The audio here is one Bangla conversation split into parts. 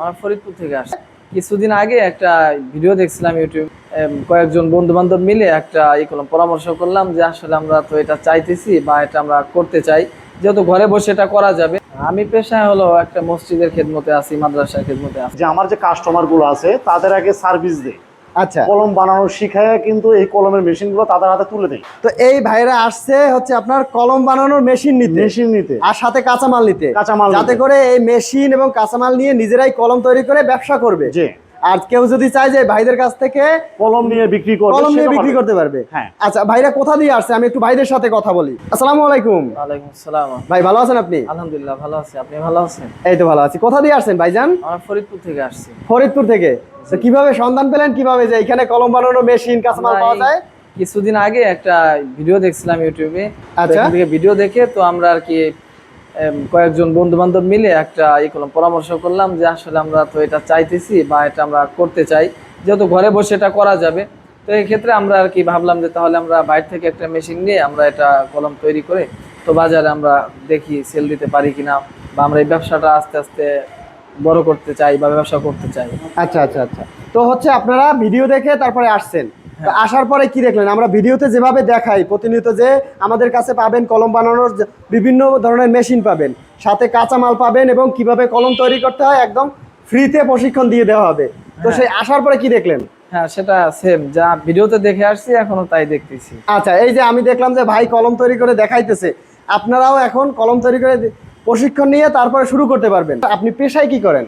আমার ফরিদপুর থেকে আসছে। কিছুদিন আগে একটা ভিডিও দেখছিলাম ইউটিউব কয়েকজন বন্ধু বান্ধব মিলে একটা ই করলাম, পরামর্শ করলাম যে আসলে আমরা তো এটা চাইতেছি বা এটা আমরা করতে চাই। যেহেতু ঘরে বসে এটা করা যাবে। আমি পেশায় হলো একটা মসজিদের খেদমতে আছি, মাদ্রাসার খেদমতে আছি। যে আমার যে কাস্টমারগুলো আছে, তাদের আগে সার্ভিস দেয় আচ্ছা। কলম বানানো শিখায় কিন্তু এই কলমের মেশিনগুলো তাদের হাতে তুলে দেয়। তো এই ভাইরা আসছে হচ্ছে আপনার কলম বানানোর মেশিন নিতে। মেশিন নিতে। আর সাথে কাঁচামাল নিতে। কাঁচামাল। যাতে করে এই মেশিন এবং কাঁচামাল নিয়ে নিজেরাই কলম তৈরি করে ব্যবসা করবে। যে আর কেউ যদি চায় যে ভাইদের কাছ থেকে কলম নিয়ে বিক্রি করবে কলম নিয়ে বিক্রি করতে পারবে। হ্যাঁ। আচ্ছা ভাইরা কোথা দিয়ে আসছে? আমি একটু ভাইদের সাথে কথা বলি। আসসালামু আলাইকুম। ওয়ালাইকুম আসসালাম। ভাই ভালো আছেন আপনি? আলহামদুলিল্লাহ ভালো আছি। আপনি ভালো আছেন? এই তো ভালো আছি। কোথা দিয়ে আসছেন ভাইজান? আমার ফরিদপুর থেকে আসছি। ফরিদপুর থেকে। তো কীভাবে সন্ধান পেলেন? কীভাবে যে এখানে কলম বানানোর মেশিন কাঁচামাল পাওয়া যায়? কিছুদিন আগে একটা ভিডিও দেখছিলাম ইউটিউবে আচ্ছা। ভিডিও দেখে তো আমরা আর কি কয়েকজন বন্ধু বান্ধব মিলে একটা ই করলাম, পরামর্শ করলাম যে আসলে আমরা তো এটা চাইতেছি বা এটা আমরা করতে চাই। যেহেতু ঘরে বসে এটা করা যাবে, তো এই ক্ষেত্রে আমরা আর কি ভাবলাম যে তাহলে আমরা বাইরে থেকে একটা মেশিন নিয়ে আমরা এটা কলম তৈরি করে তো বাজারে আমরা দেখি সেল দিতে পারি কিনা বা আমরা এই ব্যবসাটা আস্তে আস্তে বড় করতে চাই বা ব্যবসা করতে চাই। আচ্ছা আচ্ছা আচ্ছা। তো হচ্ছে আপনারা ভিডিও দেখে তারপরে আসছেন। আসার পরে কি দেখলেন? আমরা ভিডিওতে যেভাবে দেখাই প্রতিনিয়ত যে আমাদের কাছে পাবেন কলম বানানোর বিভিন্ন ধরনের মেশিন পাবেন। সাথে কাঁচামাল পাবেন এবং কীভাবে কলম তৈরি করতে হয় একদম ফ্রিতে প্রশিক্ষণ দিয়ে দেওয়া হবে। তো হ্যাঁ। সেই আসার পরে কি দেখলেন? হ্যাঁ সেটা সেম যা ভিডিওতে দেখে আসছি এখনও তাই দেখতেছি। আচ্ছা এই যে আমি দেখলাম যে ভাই কলম তৈরি করে দেখাইতেছে আপনারাও এখন কলম তৈরি করে প্রশিক্ষণ নিয়ে তারপরে শুরু করতে পারবেন। আপনি পেশায় কি করেন?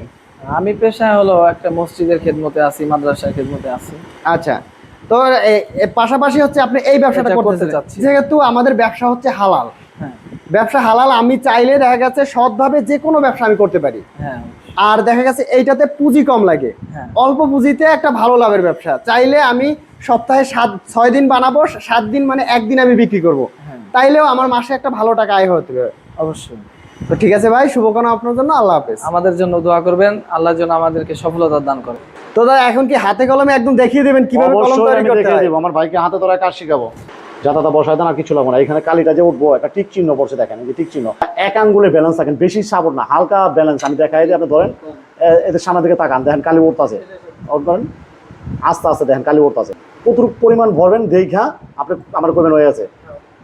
আমি পেশায় হলো একটা মসজিদের খেদমতে আছি মাদ্রাসার খেদমতে আছি। আচ্ছা তো পাশাপাশি হচ্ছে আপনি এই ব্যবসাটা করতে করতে চাচ্ছি চাচ্ছি। যেহেতু আমাদের ব্যবসা হচ্ছে হালাল। হ্যাঁ। ব্যবসা হালাল আমি চাইলে দেখা গেছে সৎভাবে যে কোনো ব্যবসা আমি করতে পারি। হ্যাঁ। আর দেখা গেছে এইটাতে পুঁজি কম লাগে। হ্যাঁ। অল্প পুঁজিতে একটা ভালো লাভের ব্যবসা। চাইলে আমি সপ্তাহে সাত ছয় দিন বানাবো সাত দিন মানে একদিন আমি বিক্রি করব। তাইলেও আমার মাসে একটা ভালো টাকা আয় হতে পারে। অবশ্যই। তো ঠিক আছে ভাই শুভকামনা আপনার জন্য। আল্লাহ হাফেজ। আমাদের জন্য দোয়া করবেন। আল্লাহ যেন আমাদেরকে সফলতা দান করে। তো দাদা এখন কি হাতে কলমে একদম দেখিয়ে দেবেন কীভাবে কলম তৈরি করতে হয়? দেবো আমার ভাইকে হাতে ধরে কাজ শিখাবো? যাতাতা বসায় দেন আর কিছু লাগবে না। এখানে কালিটা যে উঠবো একটা টিক চিহ্ন পড়ছে দেখেন যে টিক চিহ্ন। এক আঙ্গুলে ব্যালেন্স থাকেন বেশি সাপোর্ট না হালকা ব্যালেন্স আমি দেখাই দিই আপনি ধরেন এদের সামনের দিকে তাকান দেখেন কালি উঠতেছে। অফ করেন আস্তে আস্তে দেখেন কালি উঠতেছে। কতটুকু পরিমাণ ভরবেন দেখা আপনি আমার করবেন হয়ে গেছে।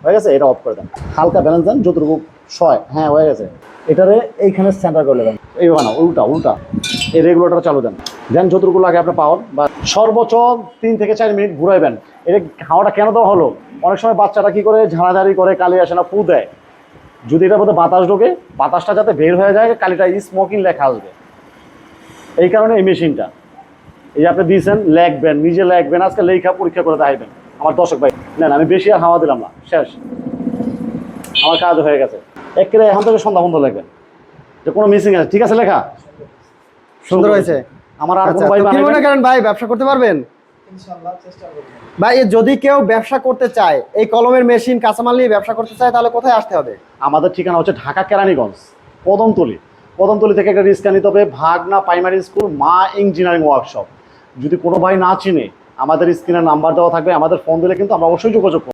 হয়ে গেছে? এটা অফ করে দেন। হালকা ব্যালেন্স দেন যতটুকু ছয় হ্যাঁ হয়ে গেছে। এটারে এইখানে সেন্টার করে নেবেন এইভাবে না উল্টা উল্টা। এই রেগুলেটর চালু দেন। দেন যতটুকু লাগে আপনার পাওয়ার, বা সর্বোচ্চ তিন থেকে চার মিনিট ঘুরাইবেন। এটা হাওয়াটা কেন দেওয়া হলো? অনেক সময় বাচ্চারা কি করে, ঝাড়াঝাড়ি করে, কালি আসে না, ফু দেয়। যদি এটার মধ্যে বাতাস ঢোকে, বাতাসটা যাতে বের হয়ে যায়, কালিটা স্মোকিং লেখা আসবে। এই কারণে এই মেশিনটা। এই যে আপনি দিয়েছেন, লেখবেন, নিজে লেখবেন, আজকে লেখা পরীক্ষা করে দেখাইবেন। আমার দর্শক ভাই, নেন, আমি বেশি আর হাওয়া দিলাম না, শেষ। আমার কাজ হয়ে গেছে। একেবারে এখন থেকে সন্ধ্যা বন্ধ লিখবেন। যে কোনো মিসিং আছে, ঠিক আছে লেখা? সুন্দর হয়েছে। আমার আর আচ্ছা কোনো ভাই কি মনে করেন ভাই ব্যবসা করতে পারবেন? ভাই এ যদি কেউ ব্যবসা করতে চায় এই কলমের মেশিন কাঁচামাল নিয়ে ব্যবসা করতে চায় তাহলে কোথায় আসতে হবে? আমাদের ঠিকানা হচ্ছে ঢাকা কেরানীগঞ্জ কদমতলি কদমতলি থেকে একটা রিস্কা নিতে হবে ভাগনা প্রাইমারি স্কুল মা ইঞ্জিনিয়ারিং ওয়ার্কশপ যদি কোনো ভাই না চিনে আমাদের স্ক্রিনের নাম্বার দেওয়া থাকবে আমাদের ফোন দিলে কিন্তু আমরা অবশ্যই যোগাযোগ